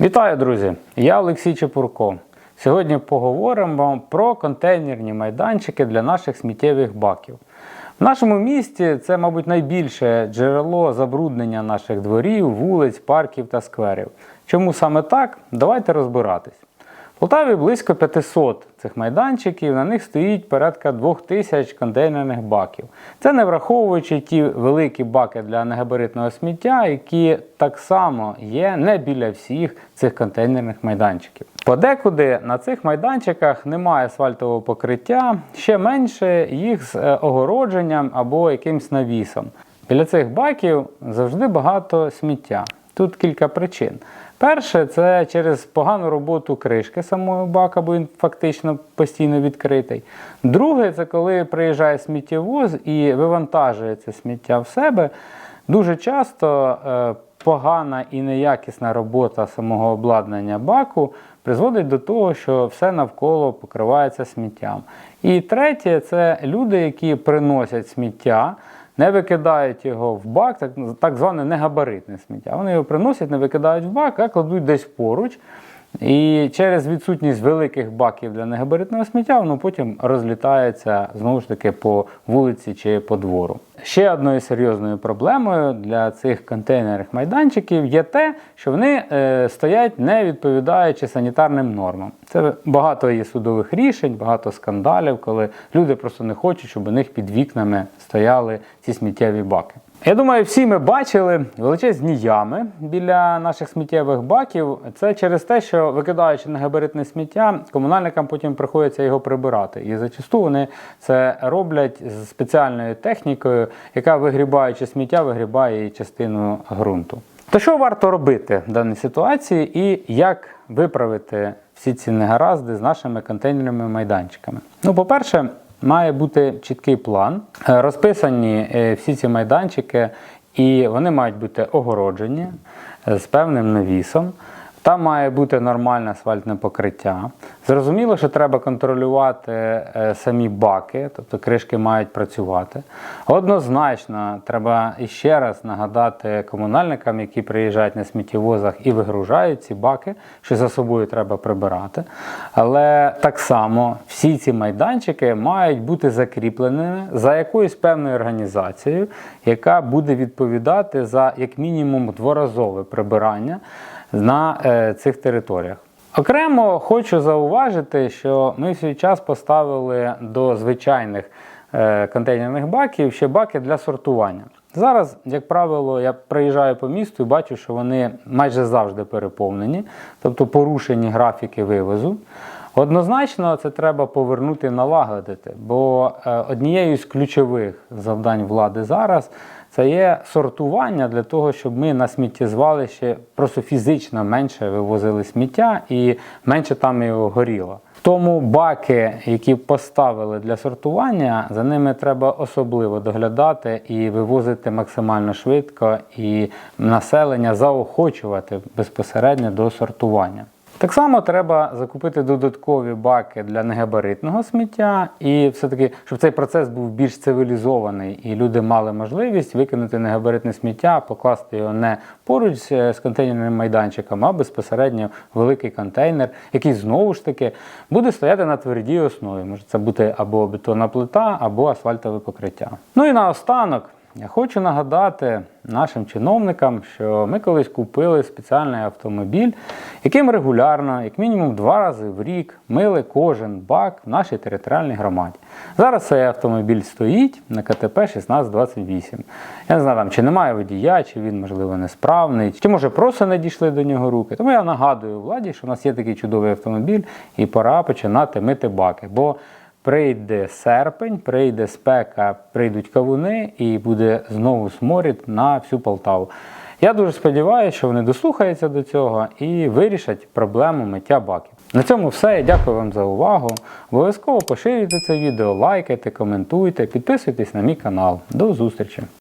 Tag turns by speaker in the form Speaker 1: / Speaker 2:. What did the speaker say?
Speaker 1: Вітаю, друзі! Я Олексій Чепурко. Сьогодні поговоримо вам про контейнерні майданчики для наших сміттєвих баків. В нашому місті це, мабуть, найбільше джерело забруднення наших дворів, вулиць, парків та скверів. Чому саме так? Давайте розбиратись. В Полтаві близько 500 цих майданчиків, на них стоїть порядка 2000 контейнерних баків. Це не враховуючи ті великі баки для негабаритного сміття, які так само є не біля всіх цих контейнерних майданчиків. Подекуди на цих майданчиках немає асфальтового покриття, ще менше їх з е, огородженням або якимсь навісом. Біля цих баків завжди багато сміття. Тут кілька причин. Перше, це через погану роботу кришки самого бака, бо він фактично постійно відкритий. Друге, це коли приїжджає сміттєвоз і вивантажує це сміття в себе. Дуже часто е, погана і неякісна робота самого обладнання баку призводить до того, що все навколо покривається сміттям. І третє, це люди, які приносять сміття не викидають його в бак, так, так зване негабаритне сміття. Вони його приносять, не викидають в бак, а кладуть десь поруч. І через відсутність великих баків для негабаритного сміття, воно потім розлітається знову ж таки по вулиці чи по двору. Ще одною серйозною проблемою для цих контейнерних майданчиків є те, що вони е, стоять не відповідаючи санітарним нормам. Це багато є судових рішень, багато скандалів, коли люди просто не хочуть, щоб у них під вікнами стояли ці сміттєві баки. Я думаю, всі ми бачили величезні ями біля наших сміттєвих баків. Це через те, що викидаючи негабаритне сміття, комунальникам потім приходиться його прибирати. І зачасту вони це роблять з спеціальною технікою, яка вигрібаючи сміття, вигрібає її частину ґрунту. То що варто робити в даній ситуації і як виправити всі ці негаразди з нашими контейнерними майданчиками? Ну, по-перше, має бути чіткий план, Е, розписані е, всі ці майданчики, і вони мають бути огороджені е, з певним навісом. Там має бути нормальне асфальтне покриття. Зрозуміло, що треба контролювати е, самі баки, тобто кришки мають працювати. Однозначно, треба іще раз нагадати комунальникам, які приїжджають на сміттєвозах і вигружають ці баки, що за собою треба прибирати. Але так само всі ці майданчики мають бути закріпленими за якоюсь певною організацією, яка буде відповідати за як мінімум дворазове прибирання на е, цих територіях. Окремо хочу зауважити, що ми в свій час поставили до звичайних е, контейнерних баків ще баки для сортування. Зараз, як правило, я приїжджаю по місту і бачу, що вони майже завжди переповнені, тобто порушені графіки вивозу. Однозначно, це треба повернути налагодити, бо е, однією з ключових завдань влади зараз це є сортування для того, щоб ми на сміттєзвалище просто фізично менше вивозили сміття і менше там його горіло. Тому баки, які поставили для сортування, за ними треба особливо доглядати і вивозити максимально швидко, і населення заохочувати безпосередньо до сортування. Так само треба закупити додаткові баки для негабаритного сміття, і все-таки, щоб цей процес був більш цивілізований, і люди мали можливість викинути негабаритне сміття, покласти його не поруч з з контейнерним майданчиком, а безпосередньо великий контейнер, який знову ж таки буде стояти на твердій основі. Може це бути або бетонна плита, або асфальтове покриття. Ну і наостанок. Я хочу нагадати нашим чиновникам, що ми колись купили спеціальний автомобіль, яким регулярно, як мінімум два рази в рік, мили кожен бак в нашій територіальній громаді. Зараз цей автомобіль стоїть на КТП 1628. Я не знаю, там, чи немає водія, чи він, можливо, несправний, чи може просто не дійшли до нього руки. Тому я нагадую владі, що в нас є такий чудовий автомобіль, і пора починати мити баки. Бо Прийде серпень, прийде спека, прийдуть кавуни і буде знову сморід на всю Полтаву. Я дуже сподіваюся, що вони дослухаються до цього і вирішать проблему миття баків. На цьому все. Я дякую вам за увагу. Обов'язково поширюйте це відео, лайкайте, коментуйте, підписуйтесь на мій канал. До зустрічі!